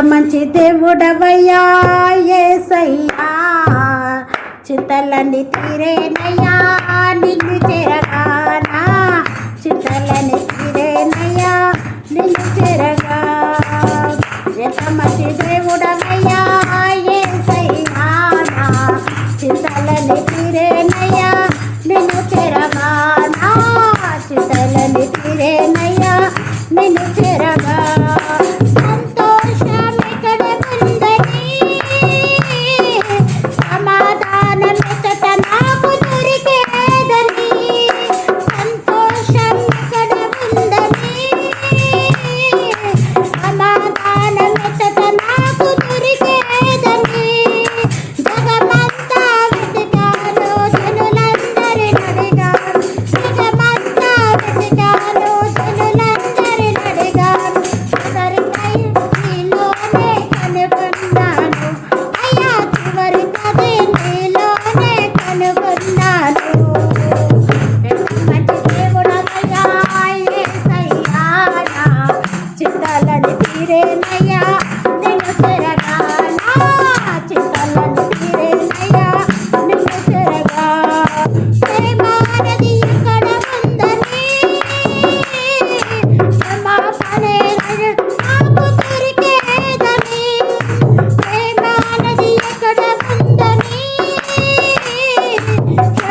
మంచి దేవుడవయ్యా ఏసయ్యా. చిత్తలని తీరేనయ్యా నిన్ను చెరగానా. చిత్తలని తీరేనయ్యా నిన్ను చెరగా. ఎంత మంచి దేవుడవయ్యా ఏసయ్యా. చిత్తలని తీరేనయ్యా నిన్ను చెరగానా. చిత్తలని తీరేనయ్యా నిన్ను చెరగా. you.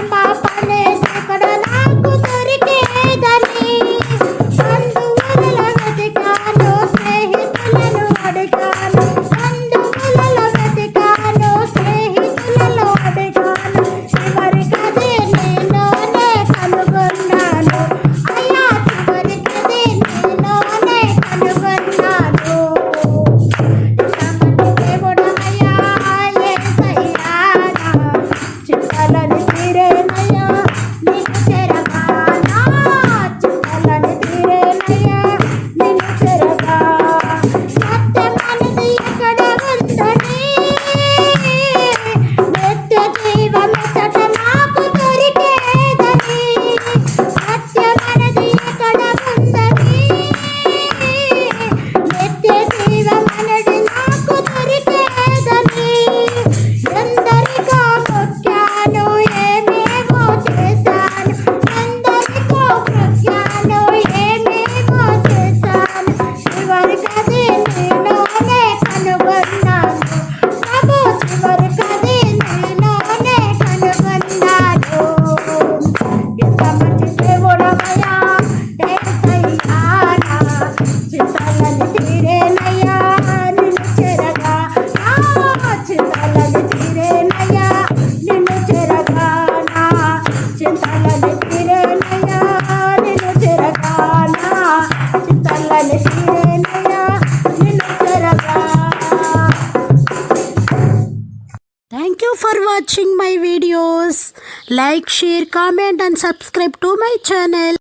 Thank you for watching my videos. Like, share, comment and subscribe to my channel.